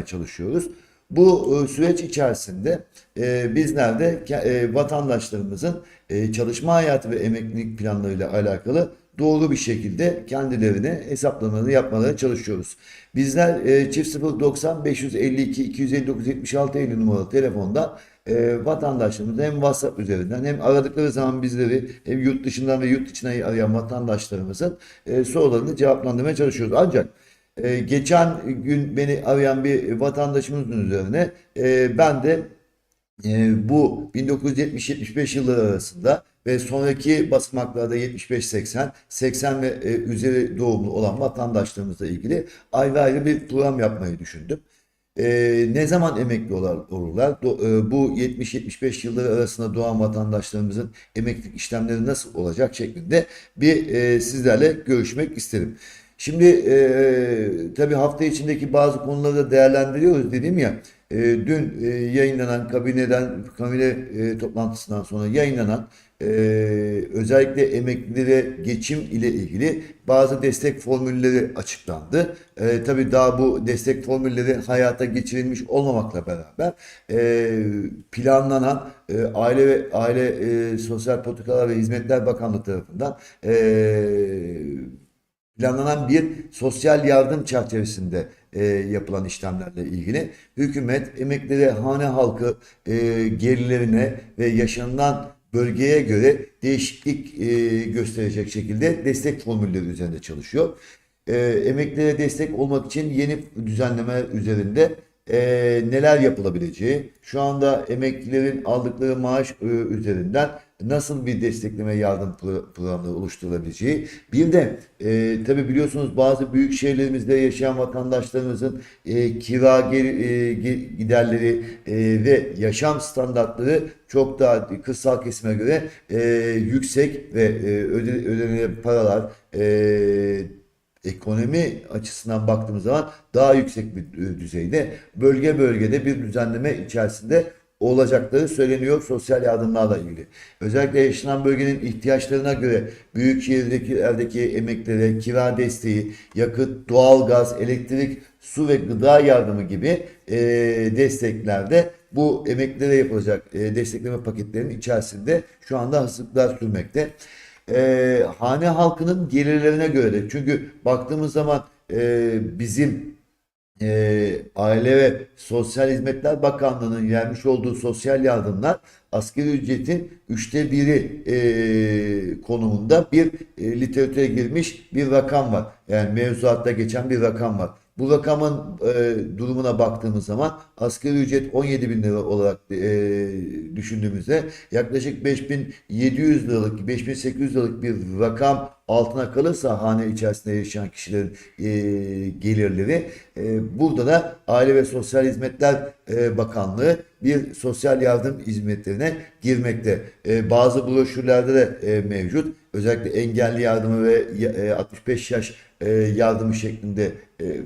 yapmaya çalışıyoruz. Bu e, süreç içerisinde e, bizler de e, vatandaşlarımızın çalışma hayatı ve emeklilik planlarıyla alakalı doğru bir şekilde kendilerine hesaplamalarını yapmaları çalışıyoruz. Bizler e, çift 090 552 259 76 50 numaralı telefonda e, vatandaşlarımız hem WhatsApp üzerinden hem aradıkları zaman bizleri hem yurt dışından ve yurt içine arayan vatandaşlarımızın e, sorularını cevaplandırmaya çalışıyoruz. Ancak e, geçen gün beni arayan bir vatandaşımızın üzerine e, ben de e, bu 1970-75 yılları arasında ve sonraki basamaklarda 75-80, 80 ve e, üzeri doğumlu olan vatandaşlarımızla ilgili ayrı ayrı bir program yapmayı düşündüm. E, ne zaman emekli olurlar? Bu 70-75 yılları arasında doğan vatandaşlarımızın emeklilik işlemleri nasıl olacak şeklinde bir e, sizlerle görüşmek isterim. Şimdi e, tabii hafta içindeki bazı konuları da değerlendiriyoruz dedim ya. E, dün e, yayınlanan kabineden kabine e, toplantısından sonra yayınlanan e, özellikle emeklilere geçim ile ilgili bazı destek formülleri açıklandı. E, tabii daha bu destek formülleri hayata geçirilmiş olmamakla beraber e, planlanan e, Aile ve Aile e, Sosyal Politikalar ve Hizmetler Bakanlığı tarafından e, planlanan bir sosyal yardım çerçevesinde e, yapılan işlemlerle ilgili hükümet emeklilere, hane halkı e, gelirlerine ve yaşanılan bölgeye göre değişiklik e, gösterecek şekilde destek formülleri üzerinde çalışıyor. E, emeklilere destek olmak için yeni düzenleme üzerinde e, neler yapılabileceği, şu anda emeklilerin aldıkları maaş e, üzerinden nasıl bir destekleme yardım pro- programları oluşturulabileceği. Bir de e, tabii biliyorsunuz bazı büyük şehirlerimizde yaşayan vatandaşlarımızın e, kira geri- e, gi- giderleri e, ve yaşam standartları çok daha kırsal kesime göre e, yüksek ve e, öde, ödenilen paralar e, ekonomi açısından baktığımız zaman daha yüksek bir e, düzeyde bölge bölgede bir düzenleme içerisinde olacakları söyleniyor sosyal yardımlarla ilgili. Özellikle yaşanan bölgenin ihtiyaçlarına göre büyük şehirdeki emeklilere kira desteği, yakıt, doğalgaz, elektrik, su ve gıda yardımı gibi e, desteklerde bu emeklilere yapılacak e, destekleme paketlerinin içerisinde şu anda hazırlıklar sürmekte e, hane halkının gelirlerine göre de çünkü baktığımız zaman e, bizim e, Aile ve Sosyal Hizmetler Bakanlığı'nın vermiş olduğu sosyal yardımlar asgari ücretin üçte biri e, konumunda bir e, literatüre girmiş bir rakam var. Yani mevzuatta geçen bir rakam var. Bu rakamın e, durumuna baktığımız zaman asgari ücret 17 bin lira olarak e, düşündüğümüzde yaklaşık 5700 liralık, 5800 liralık bir rakam altına kalırsa hane içerisinde yaşayan kişilerin e, gelirleri e, burada da Aile ve Sosyal Hizmetler e, Bakanlığı bir sosyal yardım hizmetlerine girmekte. E, bazı broşürlerde de e, mevcut. Özellikle engelli yardımı ve e, 65 yaş e, yardımı şeklinde e,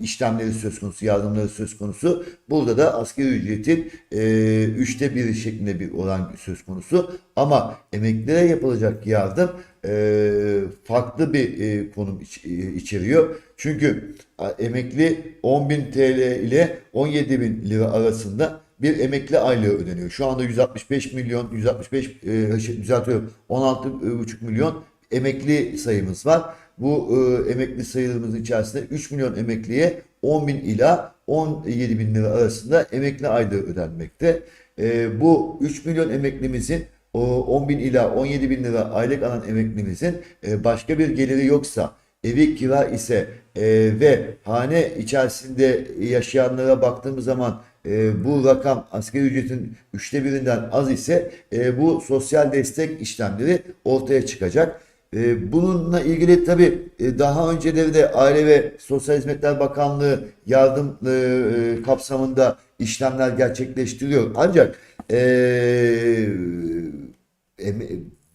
işlemleri söz konusu, yardımları söz konusu. Burada da asgari ücretin e, üçte biri şeklinde bir oran söz konusu. Ama emeklilere yapılacak yardım e, farklı bir e, konum iç- e, içeriyor. Çünkü emekli 10.000 TL ile 17.000 lira arasında bir emekli aylığı ödeniyor. Şu anda 165 milyon, 165 e, şey, düzeltiyorum 16,5 milyon emekli sayımız var. Bu e, emekli sayılarımızın içerisinde 3 milyon emekliye 10 bin ila 17 bin lira arasında emekli aylığı ödenmekte. E, bu 3 milyon emeklimizin o 10 bin ila 17 bin lira aylık alan emeklimizin e, başka bir geliri yoksa evi kira ise e, ve hane içerisinde yaşayanlara baktığımız zaman e, bu rakam asgari ücretin üçte birinden az ise e, bu sosyal destek işlemleri ortaya çıkacak. E, bununla ilgili tabii e, daha önceleri de Aile ve Sosyal Hizmetler Bakanlığı yardım e, kapsamında işlemler gerçekleştiriyor. Ancak e,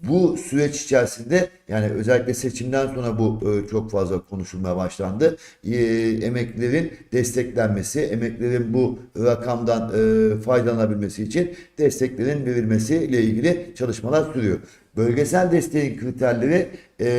bu süreç içerisinde Yani özellikle seçimden sonra bu e, çok fazla konuşulmaya başlandı. E, emeklilerin desteklenmesi, emeklilerin bu rakamdan e, faydalanabilmesi için desteklerin verilmesiyle ilgili çalışmalar sürüyor. Bölgesel desteğin kriterleri e,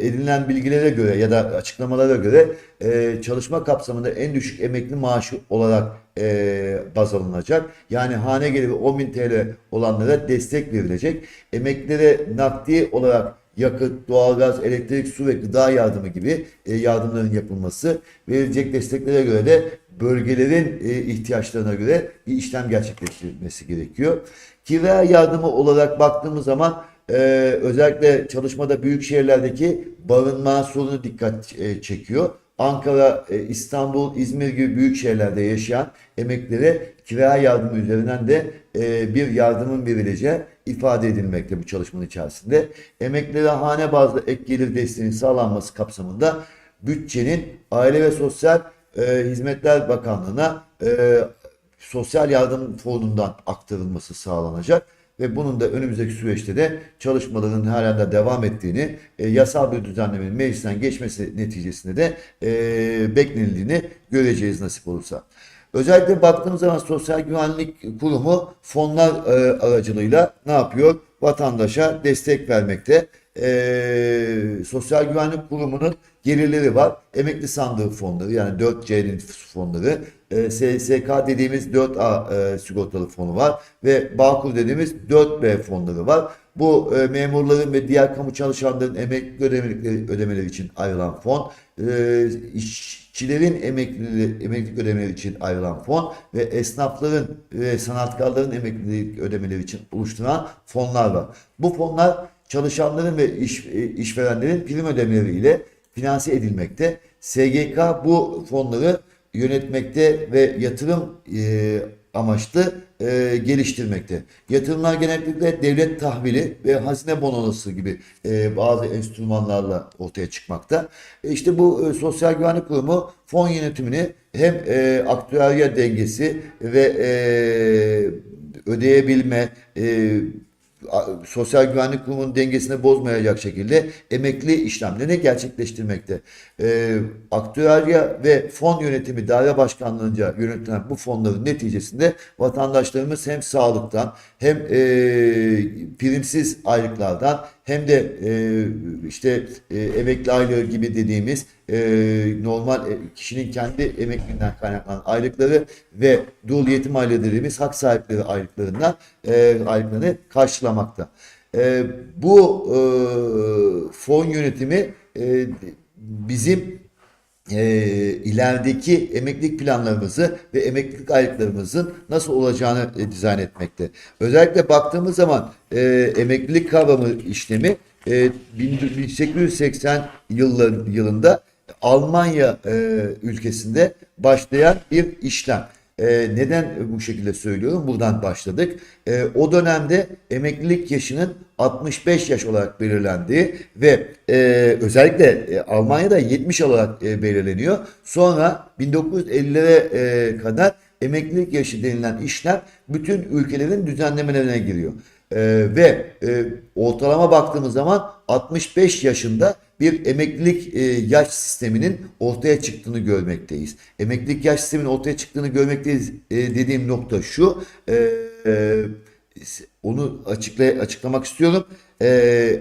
edinilen bilgilere göre ya da açıklamalara göre e, çalışma kapsamında en düşük emekli maaşı olarak e, baz alınacak. Yani hane geliri 10.000 TL olanlara destek verilecek. Emeklilere nakdi olarak yakıt, doğalgaz, elektrik, su ve gıda yardımı gibi e, yardımların yapılması, verilecek desteklere göre de bölgelerin e, ihtiyaçlarına göre bir işlem gerçekleştirilmesi gerekiyor. Kira yardımı olarak baktığımız zaman e, özellikle çalışmada büyük şehirlerdeki barınma sorunu dikkat e, çekiyor. Ankara, e, İstanbul, İzmir gibi büyük şehirlerde yaşayan emeklilere kira yardımı üzerinden de e, bir yardımın verileceği ifade edilmekte bu çalışmanın içerisinde. Emeklilere hane bazlı ek gelir desteğinin sağlanması kapsamında bütçenin Aile ve Sosyal e, Hizmetler Bakanlığı'na e, Sosyal Yardım Fonu'ndan aktarılması sağlanacak ve bunun da önümüzdeki süreçte de çalışmaların halen de devam ettiğini, e, yasal bir düzenlemenin meclisten geçmesi neticesinde de e, beklenildiğini göreceğiz nasip olursa. Özellikle baktığımız zaman Sosyal Güvenlik Kurumu fonlar e, aracılığıyla ne yapıyor? Vatandaşa destek vermekte. E, Sosyal Güvenlik Kurumu'nun gelirleri var. Emekli sandığı fonları yani 4C'nin fonları, e, SSK dediğimiz 4A e, sigortalı fonu var ve Bağkur dediğimiz 4B fonları var. Bu e, memurların ve diğer kamu çalışanların emekli ödemelikleri, ödemeleri için ayrılan fon, e, işçilerin emeklilik, emeklilik ödemeleri için ayrılan fon ve esnafların ve sanatkarların emeklilik ödemeleri için oluşturulan fonlar var. Bu fonlar çalışanların ve iş, e, işverenlerin prim ödemeleri ile finanse edilmekte. SGK bu fonları yönetmekte ve yatırım e, amaçlı e, geliştirmekte. Yatırımlar genellikle devlet tahvili ve hazine bonosu gibi e, bazı enstrümanlarla ortaya çıkmakta. E, işte bu e, Sosyal Güvenlik Kurumu fon yönetimini hem e, aktüerya dengesi ve e, ödeyebilme, e, Sosyal Güvenlik Kurumu'nun dengesini bozmayacak şekilde emekli işlemlerini gerçekleştirmekte. E, aktüerya ve fon yönetimi daire başkanlığınca yönetilen bu fonların neticesinde vatandaşlarımız hem sağlıktan hem e, primsiz aylıklardan hem de e, işte e, emekli aylığı gibi dediğimiz e, normal e, kişinin kendi emekliliğinden kaynaklanan aylıkları ve dul yetim aylığı dediğimiz hak sahipleri aylıklarından e, aylıklarını karşılamakta. E, bu e, fon yönetimi e, bizim e, ilerideki emeklilik planlarımızı ve emeklilik aylıklarımızın nasıl olacağını e, dizayn etmekte. Özellikle baktığımız zaman e, emeklilik kavramı işlemi e, 1880 yılların, yılında Almanya e, ülkesinde başlayan bir işlem. E, neden bu şekilde söylüyorum? Buradan başladık. E, o dönemde emeklilik yaşının 65 yaş olarak belirlendiği ve e, özellikle e, Almanya'da 70 olarak e, belirleniyor. Sonra 1950'lere e, kadar emeklilik yaşı denilen işlem bütün ülkelerin düzenlemelerine giriyor. Ee, ve e, ortalama baktığımız zaman 65 yaşında bir emeklilik e, yaş sisteminin ortaya çıktığını görmekteyiz. Emeklilik yaş sisteminin ortaya çıktığını görmekteyiz e, dediğim nokta şu. e, e, onu açıklay açıklamak istiyorum. E,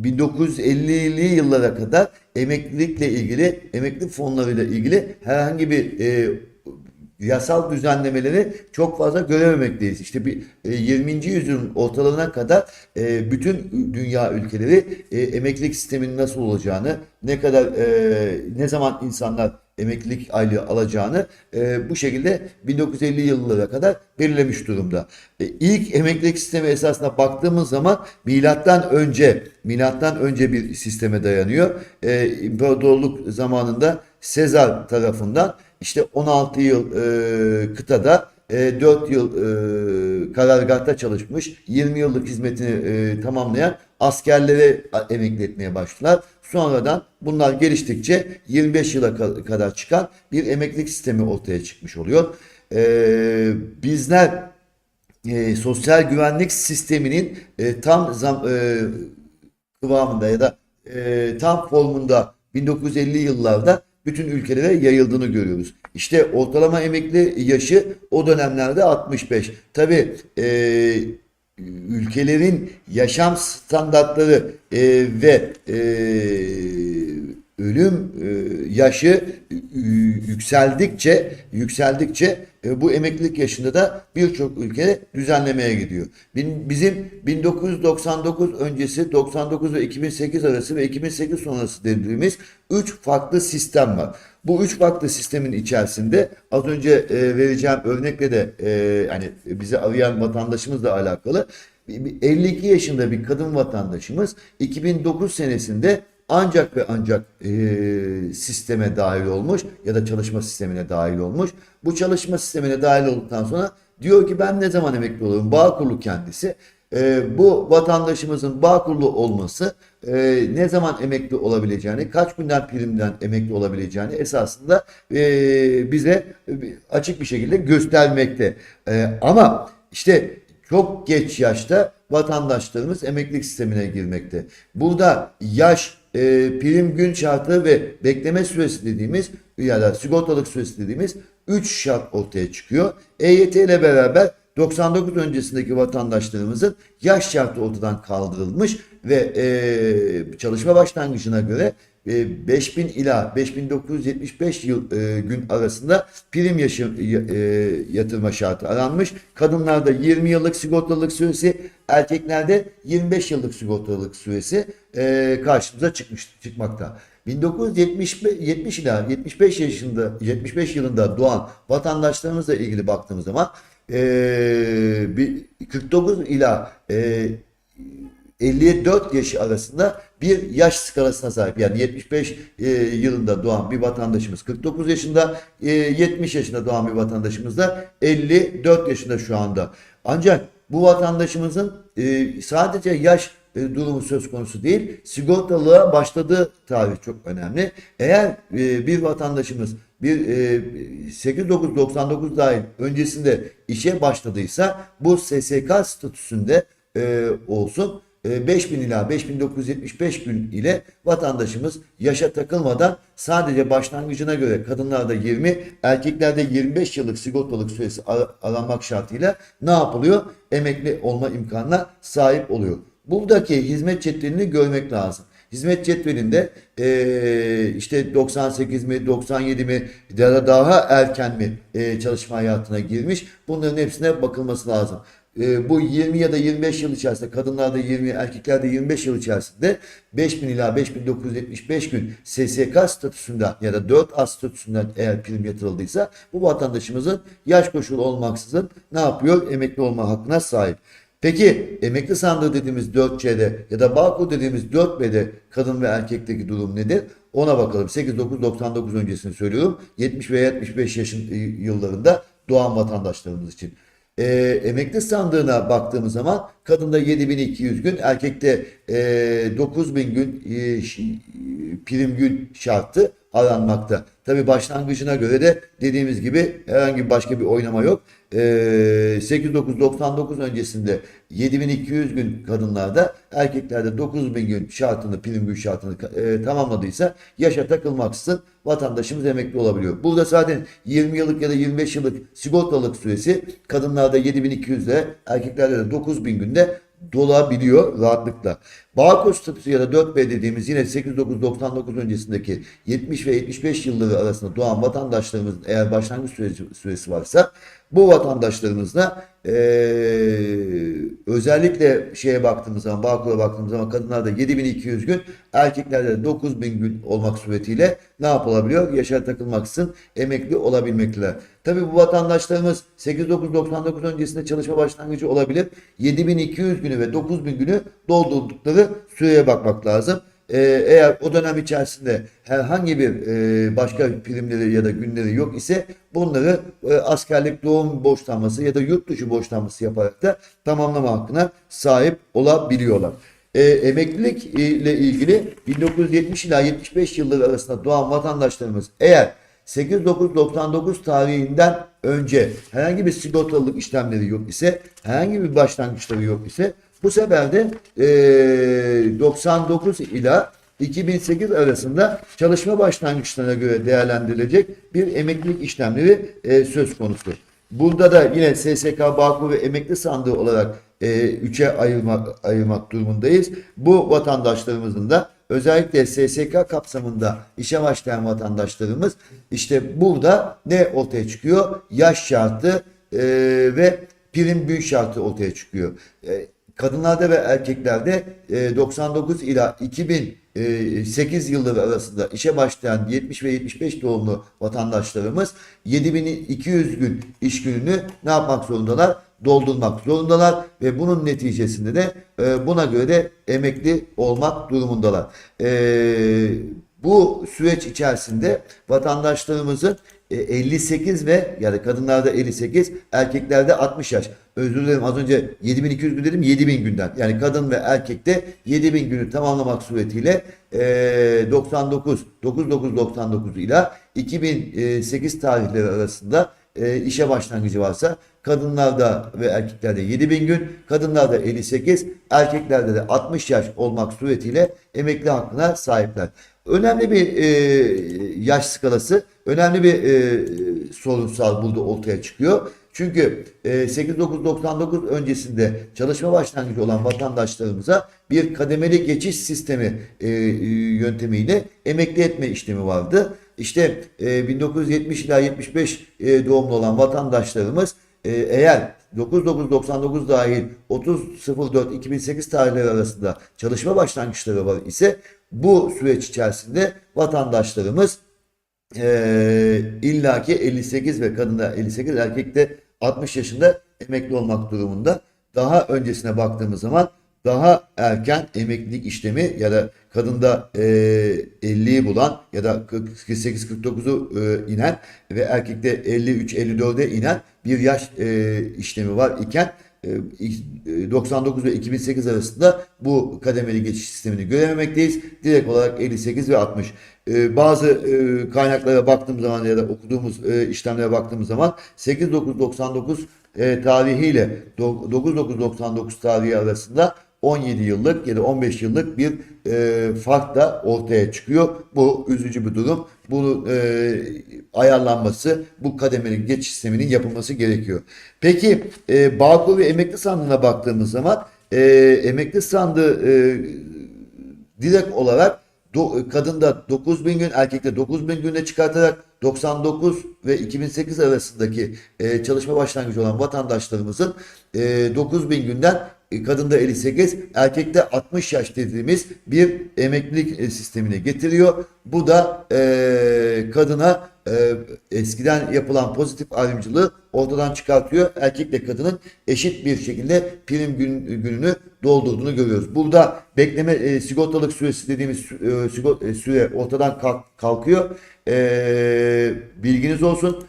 1950'li yıllara kadar emeklilikle ilgili, emeklilik fonlarıyla ilgili herhangi bir e, yasal düzenlemeleri çok fazla görememekteyiz. İşte bir e, 20. yüzyılın ortalarına kadar e, bütün dünya ülkeleri e, emeklilik sisteminin nasıl olacağını, ne kadar e, ne zaman insanlar emeklilik aylığı alacağını e, bu şekilde 1950 yıllara kadar belirlemiş durumda. E, ilk emeklilik sistemi esasına baktığımız zaman milattan önce milattan önce bir sisteme dayanıyor. E, imparatorluk zamanında Sezar tarafından işte 16 yıl e, kıtada, e, 4 yıl e, karargahta çalışmış, 20 yıllık hizmetini e, tamamlayan askerlere emekli etmeye başladılar. Sonradan bunlar geliştikçe 25 yıla ka- kadar çıkan bir emeklilik sistemi ortaya çıkmış oluyor. E, bizler e, sosyal güvenlik sisteminin e, tam zam, e, kıvamında ya da e, tam formunda 1950 yıllarda bütün ülkelere yayıldığını görüyoruz. İşte ortalama emekli yaşı o dönemlerde 65. Tabii e, ülkelerin yaşam standartları e, ve e, ölüm e, yaşı e, yükseldikçe yükseldikçe e, bu emeklilik yaşında da birçok ülke düzenlemeye gidiyor. Bin- Bizim 1999 öncesi 99 ve 2008 arası ve 2008 sonrası dediğimiz 3 farklı sistem var. Bu üç farklı sistemin içerisinde az önce e, vereceğim örnekle de e, hani bizi arayan vatandaşımızla alakalı bir- bir 52 yaşında bir kadın vatandaşımız 2009 senesinde ancak ve ancak e, sisteme dahil olmuş ya da çalışma sistemine dahil olmuş. Bu çalışma sistemine dahil olduktan sonra diyor ki ben ne zaman emekli olurum? Bağkurlu kendisi. E, bu vatandaşımızın Bağkurlu olması e, ne zaman emekli olabileceğini, kaç günden primden emekli olabileceğini esasında e, bize açık bir şekilde göstermekte. E, ama işte çok geç yaşta vatandaşlarımız emeklilik sistemine girmekte. Burada yaş, e, prim gün şartı ve bekleme süresi dediğimiz ya da sigortalık süresi dediğimiz 3 şart ortaya çıkıyor. EYT ile beraber 99 öncesindeki vatandaşlarımızın yaş şartı ortadan kaldırılmış ve e, çalışma başlangıcına göre e, 5000 ila 5975 yıl e, gün arasında prim yaşı, e, yatırma şartı aranmış. Kadınlarda 20 yıllık sigortalılık süresi, erkeklerde 25 yıllık sigortalılık süresi e, karşımıza çıkmış çıkmakta. 1970 70 ila 75 yaşında 75 yılında doğan vatandaşlarımızla ilgili baktığımız zaman e, bir 49 ila e, 54 yaşı arasında bir yaş skalasına sahip. Yani 75 e, yılında doğan bir vatandaşımız 49 yaşında, e, 70 yaşında doğan bir vatandaşımız da 54 yaşında şu anda. Ancak bu vatandaşımızın e, sadece yaş e, durumu söz konusu değil, sigortalılığa başladığı tarih çok önemli. Eğer e, bir vatandaşımız bir e, 8999 dahil öncesinde işe başladıysa bu SSK statüsünde e, olsun. E, 5000 ila 5975 gün ile vatandaşımız yaşa takılmadan sadece başlangıcına göre kadınlarda 20, erkeklerde 25 yıllık sigortalık süresi ar- şartıyla ne yapılıyor? Emekli olma imkanına sahip oluyor. Buradaki hizmet cetvelini görmek lazım. Hizmet cetvelinde eee, işte 98 mi 97 mi ya da daha erken mi eee, çalışma hayatına girmiş bunların hepsine bakılması lazım. Eee, bu 20 ya da 25 yıl içerisinde kadınlarda 20 erkeklerde 25 yıl içerisinde 5000 ila 5975 gün SSK statüsünden ya da 4A statüsünden eğer prim yatırıldıysa bu vatandaşımızın yaş koşulu olmaksızın ne yapıyor? Emekli olma hakkına sahip. Peki emekli sandığı dediğimiz 4C'de ya da Bağkur dediğimiz 4B'de kadın ve erkekteki durum nedir? Ona bakalım. 8999 öncesini söylüyorum. 70 ve 75 yaşın e, yıllarında doğan vatandaşlarımız için. Ee, emekli sandığına baktığımız zaman kadında 7200 gün, erkekte e, 9000 gün e, prim gün şartı aranmakta. Tabi başlangıcına göre de dediğimiz gibi herhangi başka bir oynama yok. Ee, 8999 öncesinde 7200 gün kadınlarda, erkeklerde 9000 gün şartını, prim gün şartını e, tamamladıysa yaşa takılmaksızın vatandaşımız emekli olabiliyor. Burada zaten 20 yıllık ya da 25 yıllık sigortalık süresi kadınlarda 7200 ile erkeklerde de 9000 günde dolabiliyor rahatlıkla. Bağkur statüsü ya da 4B dediğimiz yine 8999 öncesindeki 70 ve 75 yılları arasında doğan vatandaşlarımızın eğer başlangıç süresi, süresi varsa bu vatandaşlarımızla eee, özellikle şeye baktığımız zaman Bağkur'a baktığımız zaman kadınlarda 7200 gün erkeklerde de 9000 gün olmak suretiyle ne yapılabiliyor? Yaşar takılmaksızın emekli olabilmekteler. Tabii bu vatandaşlarımız 8999 öncesinde çalışma başlangıcı olabilir. 7200 günü ve 9000 günü doldurdukları süreye bakmak lazım. Ee, eğer o dönem içerisinde herhangi bir e, başka primleri ya da günleri yok ise bunları e, askerlik doğum borçlanması ya da yurt dışı borçlanması yaparak da tamamlama hakkına sahip olabiliyorlar. E, emeklilik ile ilgili 1970 ila 75 yılları arasında doğan vatandaşlarımız eğer 8999 tarihinden önce herhangi bir sigortalılık işlemleri yok ise, herhangi bir başlangıçları yok ise bu sefer de e, 99 ila 2008 arasında çalışma başlangıçlarına göre değerlendirilecek bir emeklilik işlemleri e, söz konusu. Burada da yine SSK, Bağkur ve emekli sandığı olarak e, üçe ayırmak, ayırmak durumundayız. Bu vatandaşlarımızın da özellikle SSK kapsamında işe başlayan vatandaşlarımız işte burada ne ortaya çıkıyor? Yaş şartı e, ve prim gün şartı ortaya çıkıyor. E, kadınlarda ve erkeklerde e, 99 ila 2008 yılları arasında işe başlayan 70 ve 75 doğumlu vatandaşlarımız 7200 gün iş gününü ne yapmak zorundalar? Doldurmak zorundalar ve bunun neticesinde de e, buna göre de emekli olmak durumundalar. E, bu süreç içerisinde vatandaşlarımızın e, 58 ve yani kadınlarda 58, erkeklerde 60 yaş. Özür dilerim az önce 7200 gün dedim 7000 günden. Yani kadın ve erkekte 7000 günü tamamlamak suretiyle e, 99 9999 ile 2008 tarihleri arasında e, işe başlangıcı varsa kadınlarda ve erkeklerde 7000 gün, kadınlarda 58, erkeklerde de 60 yaş olmak suretiyle emekli hakkına sahipler. Önemli bir e, yaş skalası, önemli bir e, sorunsal burada ortaya çıkıyor. Çünkü e, 8999 öncesinde çalışma başlangıcı olan vatandaşlarımıza bir kademeli geçiş sistemi e, yöntemiyle emekli etme işlemi vardı. İşte e, 1970 ila 75 e, doğumlu olan vatandaşlarımız e, eğer 9999 dahil 30.04.2008 tarihleri arasında çalışma başlangıçları var ise bu süreç içerisinde vatandaşlarımız e, illaki 58 ve kadında 58 erkekte 60 yaşında emekli olmak durumunda. Daha öncesine baktığımız zaman daha erken emeklilik işlemi ya da kadında e, 50'yi bulan ya da 48-49'u e, inen ve erkekte 53-54'e inen bir yaş e, işlemi var iken 99 ve 2008 arasında bu kademeli geçiş sistemini görememekteyiz. Direkt olarak 58 ve 60. E, bazı e, kaynaklara baktığımız zaman ya da okuduğumuz e, işlemlere baktığımız zaman 8999 e, tarihiyle 9999 tarihi arasında 17 yıllık ya da 15 yıllık bir e, fark da ortaya çıkıyor. Bu üzücü bir durum. Bunun e, ayarlanması, bu kademeli geçiş sisteminin yapılması gerekiyor. Peki e, Bağkur ve emekli sandığına baktığımız zaman e, emekli sandığı e, direkt olarak do, kadında 9000 gün, erkekte 9000 günde çıkartarak 99 ve 2008 arasındaki e, çalışma başlangıcı olan vatandaşlarımızın e, 9000 günden e, kadında 58, erkekte 60 yaş dediğimiz bir emeklilik e, sistemine getiriyor. Bu da e, kadına e, eskiden yapılan pozitif ayrımcılığı ortadan çıkartıyor. Erkekle kadının eşit bir şekilde prim gün, gününü doldurduğunu görüyoruz. Burada bekleme e, sigortalık süresi dediğimiz e, sigort, e, süre ortadan kalk, kalkıyor. E, bilginiz olsun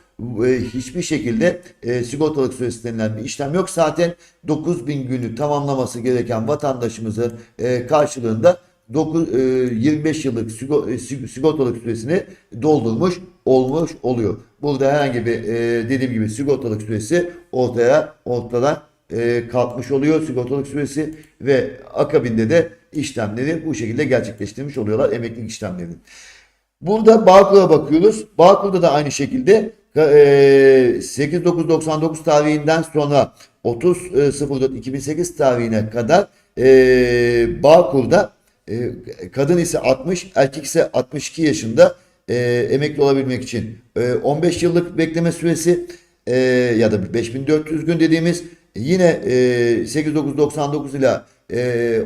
hiçbir şekilde e, sigortalık süresi denilen bir işlem yok. Zaten 9000 günü tamamlaması gereken vatandaşımızın e, karşılığında 9, e, 25 yıllık e, sig- sigortalık süresini doldurmuş olmuş oluyor. Burada herhangi bir e, dediğim gibi sigortalık süresi ortaya ortadan e, kalkmış oluyor sigortalık süresi ve akabinde de işlemleri bu şekilde gerçekleştirmiş oluyorlar emeklilik işlemlerini. Burada Bağkur'a bakıyoruz. Bağkur'da da aynı şekilde e, 8999 tarihinden sonra 30.04.2008 tarihine kadar e, Bağkur'da e, kadın ise 60, erkek ise 62 yaşında e, emekli olabilmek için. E, 15 yıllık bekleme süresi e, ya da 5400 gün dediğimiz yine e, 8999 ile e,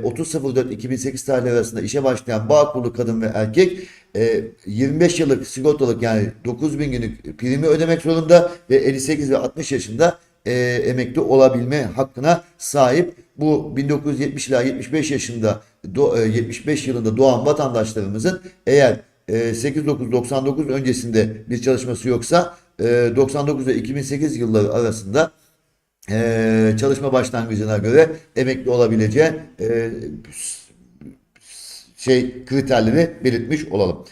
30.04.2008 tarihleri arasında işe başlayan Bağkurlu kadın ve erkek e, 25 yıllık sigortalık yani 9000 günlük primi ödemek zorunda ve 58 ve 60 yaşında e, emekli olabilme hakkına sahip. Bu 1970 ila 75 yaşında do, e, 75 yılında doğan vatandaşlarımızın eğer e, 8999 öncesinde bir çalışması yoksa e, 99 ve 2008 yılları arasında e, çalışma başlangıcına göre emekli olabileceği e, şey kriterleri belirtmiş olalım.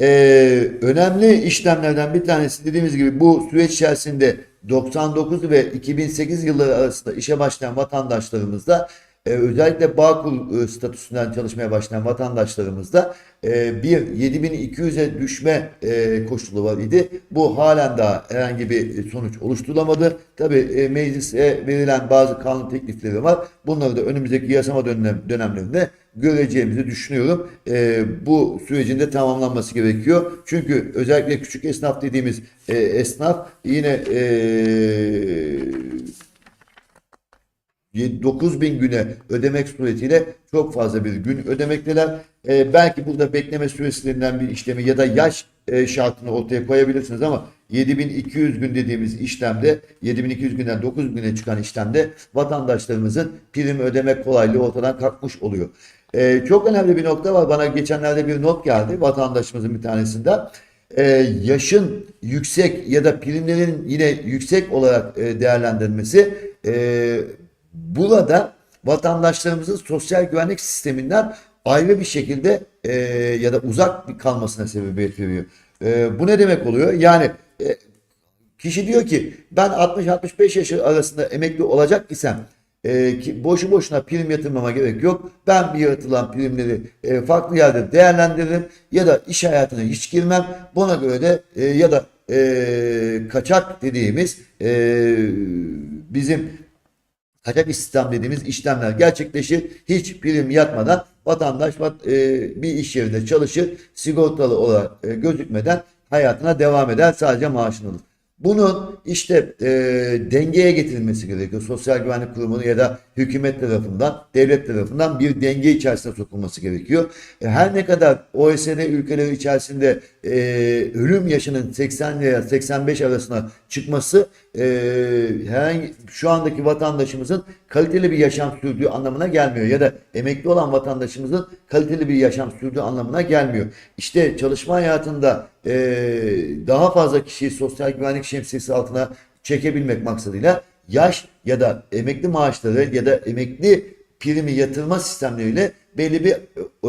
Ee, önemli işlemlerden bir tanesi dediğimiz gibi bu süreç içerisinde 99 ve 2008 yılları arasında işe başlayan vatandaşlarımızda e, özellikle Bağkur e, statüsünden çalışmaya başlayan vatandaşlarımızda e, bir 7200'e düşme e, koşulu var idi. Bu halen daha herhangi bir sonuç oluşturulamadı. Tabi e, meclise verilen bazı kanun teklifleri var. Bunları da önümüzdeki yasama dönem, dönemlerinde göreceğimizi düşünüyorum. E, bu sürecin de tamamlanması gerekiyor. Çünkü özellikle küçük esnaf dediğimiz e, esnaf yine e, 9 bin güne ödemek suretiyle çok fazla bir gün ödemekteler. Ee, belki burada bekleme süreslerinden bir işlemi ya da yaş e, şartını ortaya koyabilirsiniz ama 7200 gün dediğimiz işlemde 7200 günden 9 güne çıkan işlemde vatandaşlarımızın prim ödeme kolaylığı ortadan kalkmış oluyor. Ee, çok önemli bir nokta var. Bana geçenlerde bir not geldi vatandaşımızın bir tanesinde. Ee, yaşın yüksek ya da primlerin yine yüksek olarak e, değerlendirilmesi e, burada vatandaşlarımızın sosyal güvenlik sisteminden ayrı bir şekilde e, ya da uzak kalmasına sebebiyet veriyor. E, bu ne demek oluyor? Yani e, kişi diyor ki ben 60-65 yaş arasında emekli olacak isem e, ki boşu boşuna prim yatırmama gerek yok. Ben bir yaratılan primleri e, farklı yerde değerlendiririm ya da iş hayatına hiç girmem. Buna göre de e, ya da e, kaçak dediğimiz e, bizim kaçak istihdam dediğimiz işlemler gerçekleşir. Hiç prim yatmadan vatandaş e, bir iş yerinde çalışır. Sigortalı olarak e, gözükmeden hayatına devam eder. Sadece maaşını alır. Bunun işte e, dengeye getirilmesi gerekiyor. Sosyal Güvenlik Kurumu ya da hükümet tarafından, devlet tarafından bir denge içerisine sokulması gerekiyor. E, her ne kadar OECD ülkeleri içerisinde e, ölüm yaşının 80 ile 85 arasına çıkması e, herhangi şu andaki vatandaşımızın kaliteli bir yaşam sürdüğü anlamına gelmiyor ya da emekli olan vatandaşımızın kaliteli bir yaşam sürdüğü anlamına gelmiyor. İşte çalışma hayatında e, daha fazla kişiyi sosyal güvenlik şemsiyesi altına çekebilmek maksadıyla yaş ya da emekli maaşları ya da emekli primi yatırma sistemleriyle belli bir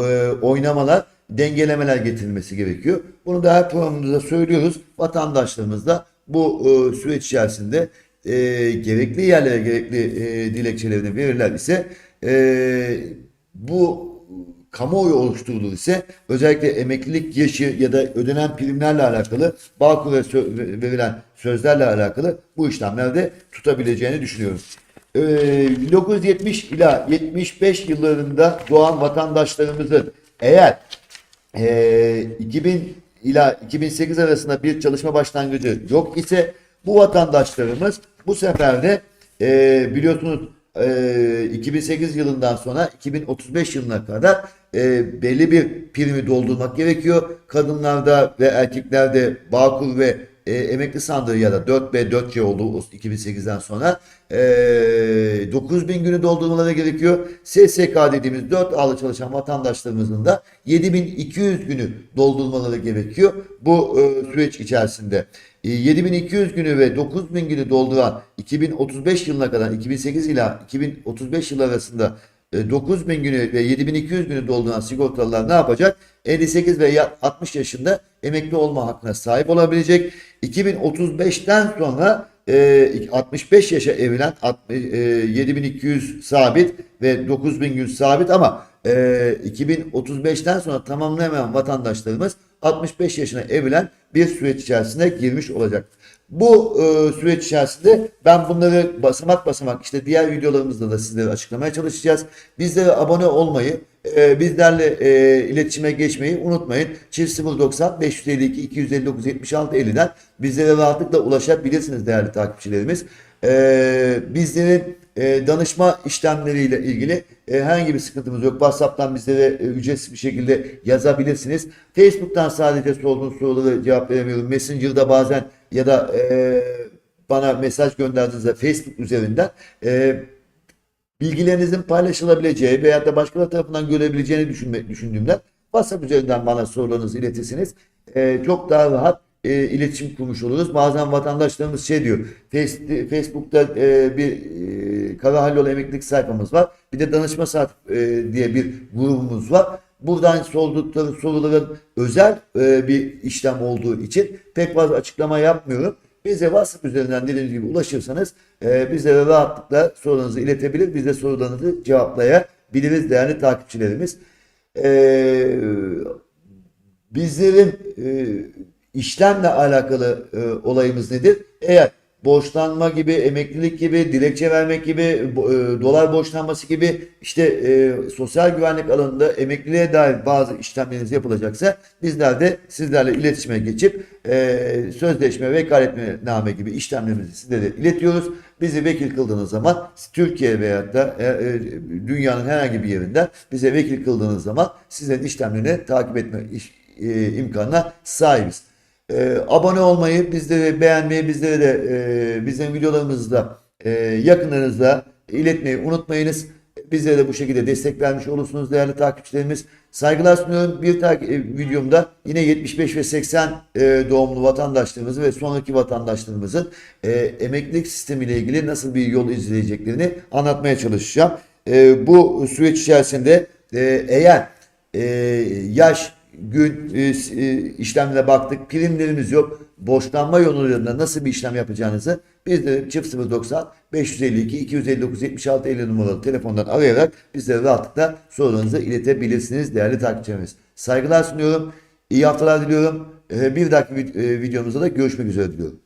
e, oynamalar, dengelemeler getirilmesi gerekiyor. Bunu da her programımızda söylüyoruz. Vatandaşlarımız da bu e, süreç içerisinde e, gerekli yerlere gerekli e, dilekçelerini verirler ise e, bu kamuoyu oluşturulur ise özellikle emeklilik yaşı ya da ödenen primlerle alakalı Bağkur'a sö- verilen sözlerle alakalı bu işlemlerde tutabileceğini düşünüyorum. Ee, 1970 ila 75 yıllarında doğan vatandaşlarımızın eğer e, 2000 ila 2008 arasında bir çalışma başlangıcı yok ise bu vatandaşlarımız bu sefer de e, biliyorsunuz e, 2008 yılından sonra 2035 yılına kadar e, belli bir primi doldurmak gerekiyor. Kadınlarda ve erkeklerde Bağkur ve e, emekli sandığı ya da 4B 4C oldu 2008'den sonra e, 9000 günü doldurmaları gerekiyor. SSK dediğimiz 4 ağlı çalışan vatandaşlarımızın da 7200 günü doldurmaları gerekiyor. Bu e, süreç içerisinde. E, 7200 günü ve 9000 günü dolduran 2035 yılına kadar 2008 ila 2035 yıl arasında 9000 günü ve 7200 günü dolduran sigortalılar ne yapacak? 58 ve 60 yaşında emekli olma hakkına sahip olabilecek. 2035'ten sonra e, 65 yaşa evlen 60, e, 7200 sabit ve 9000 gün sabit ama e, 2035'ten sonra tamamlayamayan vatandaşlarımız 65 yaşına evlen bir süreç içerisine girmiş olacak. Bu e, süreç içerisinde ben bunları basamak basamak işte diğer videolarımızda da sizlere açıklamaya çalışacağız. Bizlere abone olmayı, e, bizlerle e, iletişime geçmeyi unutmayın. Çift 090 552 259 76 50'den bizlere rahatlıkla ulaşabilirsiniz değerli takipçilerimiz. E, bizlerin e, danışma işlemleriyle ilgili e, herhangi bir sıkıntımız yok. WhatsApp'tan bizlere e, ücretsiz bir şekilde yazabilirsiniz. Facebook'tan sadece sorduğunuz soruları cevap veremiyorum. Messenger'da bazen ya da e, bana mesaj gönderdiğinizde Facebook üzerinden e, bilgilerinizin paylaşılabileceği veya da başkaları tarafından görebileceğini düşünme, düşündüğümden WhatsApp üzerinden bana sorularınızı iletirsiniz. E, çok daha rahat e, iletişim kurmuş oluruz. Bazen vatandaşlarımız şey diyor. Face, Facebook'ta e, bir e, Kara Hallol emeklilik sayfamız var. Bir de danışma saat e, diye bir grubumuz var. Buradan sordukları soruların özel e, bir işlem olduğu için pek fazla açıklama yapmıyorum. Bize WhatsApp üzerinden dediğimiz gibi ulaşırsanız e, bizlere rahatlıkla sorularınızı iletebilir. Biz de sorularınızı cevaplayabiliriz değerli takipçilerimiz. E, bizlerin e, işlemle alakalı e, olayımız nedir? Eğer borçlanma gibi, emeklilik gibi, dilekçe vermek gibi, e, dolar borçlanması gibi işte e, sosyal güvenlik alanında emekliliğe dair bazı işlemleriniz yapılacaksa bizler de sizlerle iletişime geçip e, sözleşme, vekaletname gibi işlemlerimizi sizlere iletiyoruz. Bizi vekil kıldığınız zaman Türkiye veyahut da e, e, dünyanın herhangi bir yerinden bize vekil kıldığınız zaman sizlerin işlemlerini takip etme iş, e, imkanına sahibiz. Ee, abone olmayı, bizleri beğenmeyi, bizlere de e, bizim videolarımızı da e, yakınlarınızla iletmeyi unutmayınız. Bizlere de bu şekilde destek vermiş olursunuz değerli takipçilerimiz. Saygılar sunuyorum. Bir tak- e, videomda yine 75 ve 80 e, doğumlu vatandaşlarımızın ve sonraki vatandaşlarımızın e, emeklilik sistemiyle ilgili nasıl bir yol izleyeceklerini anlatmaya çalışacağım. E, bu süreç içerisinde e, eğer e, yaş, gün e, e, işlemlere baktık. Primlerimiz yok. Borçlanma yollarında nasıl bir işlem yapacağınızı biz de çift 090 552 259 76 50 numaralı telefondan arayarak bizlere rahatlıkla sorularınızı iletebilirsiniz değerli takipçilerimiz. Saygılar sunuyorum. İyi haftalar diliyorum. E, Bir dahaki vid- e, videomuzda da görüşmek üzere diliyorum.